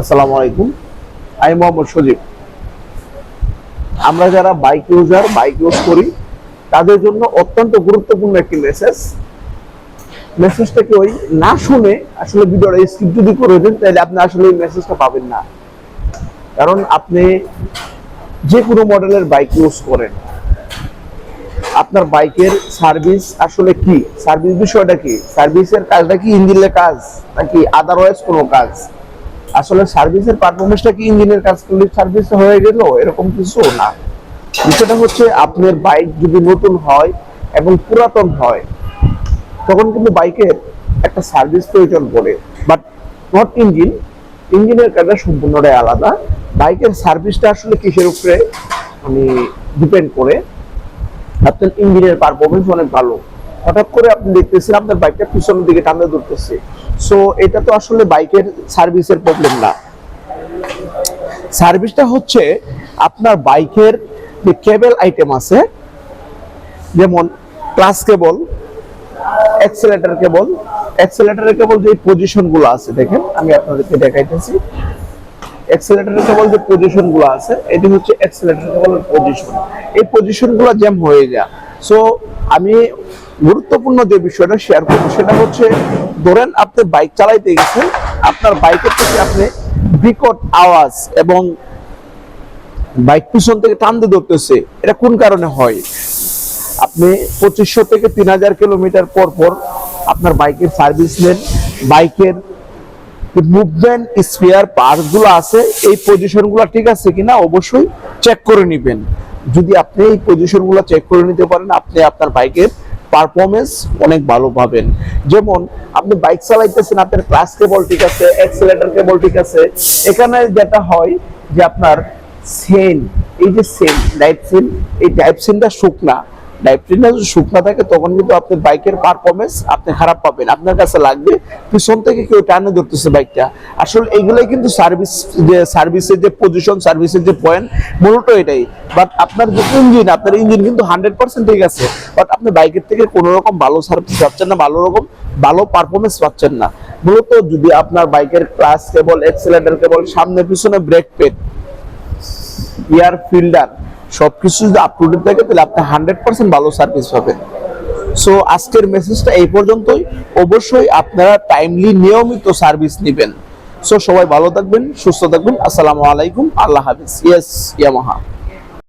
আসসালামু আলাইকুম। আমি মোহাম্মদ সজীব। আমরা যারা বাইক ইউজার বাইক ইউজ করি, তাদের জন্য অত্যন্ত গুরুত্বপূর্ণ একটি মেসেজ ওই? না শুনে আসলে ভিডিওটা স্কিপ যদি করে দেন, তাহলে আপনি আসলে এই মেসেজটা পাবেন না। কারণ আপনি যে কোনো মডেলের বাইক ইউজ করেন। আপনার বাইকের সার্ভিস আসলে কি? সার্ভিস বিষয়টা কি? সার্ভিসের কাজটা কি ইঞ্জিনের কাজ? নাকি আদারওয়াইজ কোনো কাজ? আসলে সার্ভিসের পারফরমেন্সটা কি ইঞ্জিনের কাজ করলে সার্ভিস হয়ে গেল? এরকম কিছু না। বিষয়টা হচ্ছে আপনার বাইক যদি নতুন হয় এবং পুরাতন হয়, তখন কিন্তু বাইকের একটা সার্ভিস প্রয়োজন পড়ে। বাট নট ইঞ্জিন ইঞ্জিনের কাজটা সম্পূর্ণটাই আলাদা। বাইকের সার্ভিসটা আসলে কিসের উপরে? মানে ডিপেন্ড করে। আপনার ইঞ্জিনের পারফরমেন্স অনেক ভালো। হঠাৎ করে আপনি দেখতেছেন আপনার বাইকটা পিছনের দিকে টানতে ধরতেছে। সো এটা তো আসলে বাইকের সার্ভিসের প্রবলেম না। সার্ভিসটা হচ্ছে আপনার বাইকের যে কেবল আইটেম আছে, যেমন ক্লাস কেবল অ্যাক্সেলেটর কেবল অ্যাক্সেলেটরের কেবল যে পজিশনগুলো আছে, দেখেন, আমি আপনাদেরকে দেখাইতেছি। অ্যাক্সেলেটরের কেবল যে পজিশনগুলো আছে, এটি হচ্ছে অ্যাক্সেলেটর কেবলের পজিশন এই পজিশনগুলো জ্যাম হয়ে যায়। সো আমি গুরুত্বপূর্ণ যে বিষয়টা শেয়ার করব, সেটা হচ্ছে, ধরেন আপনি বাইক চালাইতে গেছেন, আপনার বাইকের থেকে আপনি বিকট আওয়াজ এবং বাইক পিছন থেকে টানতে ধরতেছে, এটা কোন কারণে হয়? আপনি পঁচিশশো থেকে তিন হাজার কিলোমিটার পর পর আপনার বাইকের সার্ভিস নেন বাইকের মুভমেন্ট স্পেয়ার পার্টসগুলো আছে, এই পজিশনগুলো ঠিক আছে কিনা অবশ্যই চেক করে নেবেন। যদি আপনি এই পজিশনগুলো চেক করে নিতে পারেন, আপনি আপনার বাইকের পারফরমেন্স অনেক ভালো পাবেন। যেমন, আপনি বাইক চালাইতেছেন, আপনার ক্লাস কেবল ঠিক আছে অ্যাক্সেলেটার কেবল ঠিক আছে, এখানে যেটা হয় যে আপনার সেন এই যে সেন ডাইপ সেন এই ডাইপ সেনটা শুকনা। ডাইপট্রিনটা যদি শুকনা থাকে, তখন কিন্তু আপনার বাইকের পারফরমেন্স আপনি খারাপ পাবেন। আপনার কাছে লাগবে, পিছন থেকে কেউ টানে ধরতেছে বাইকটা। আসলে এইগুলাই কিন্তু সার্ভিস যে সার্ভিসের যে পজিশন সার্ভিসের যে পয়েন্ট মূলত এটাই। বাট আপনার যে ইঞ্জিন আপনার ইঞ্জিন কিন্তু হান্ড্রেড পার্সেন্ট ঠিক আছে। বাট আপনি বাইকের থেকে কোনো রকম ভালো সার্ভিস পাচ্ছেন না, ভালো রকম, ভালো পারফরমেন্স পাচ্ছেন না। মূলত যদি আপনার বাইকের ক্লাস কেবল এক্সেলেটার কেবল সামনে পিছনে ব্রেক পেড এয়ার ফিল্ডার সবকিছু যদি আপ থাকে, তাহলে আপনি হান্ড্রেড পার্সেন্ট ভালো সার্ভিস পাবেন। সো আজকের মেসেজটা এই পর্যন্তই। অবশ্যই আপনারা টাইমলি নিয়মিত সার্ভিস নেবেন। সো সবাই ভালো থাকবেন, সুস্থ থাকবেন। আসসালামু আলাইকুম। আল্লাহ হাফিজ। Yes Yamaha.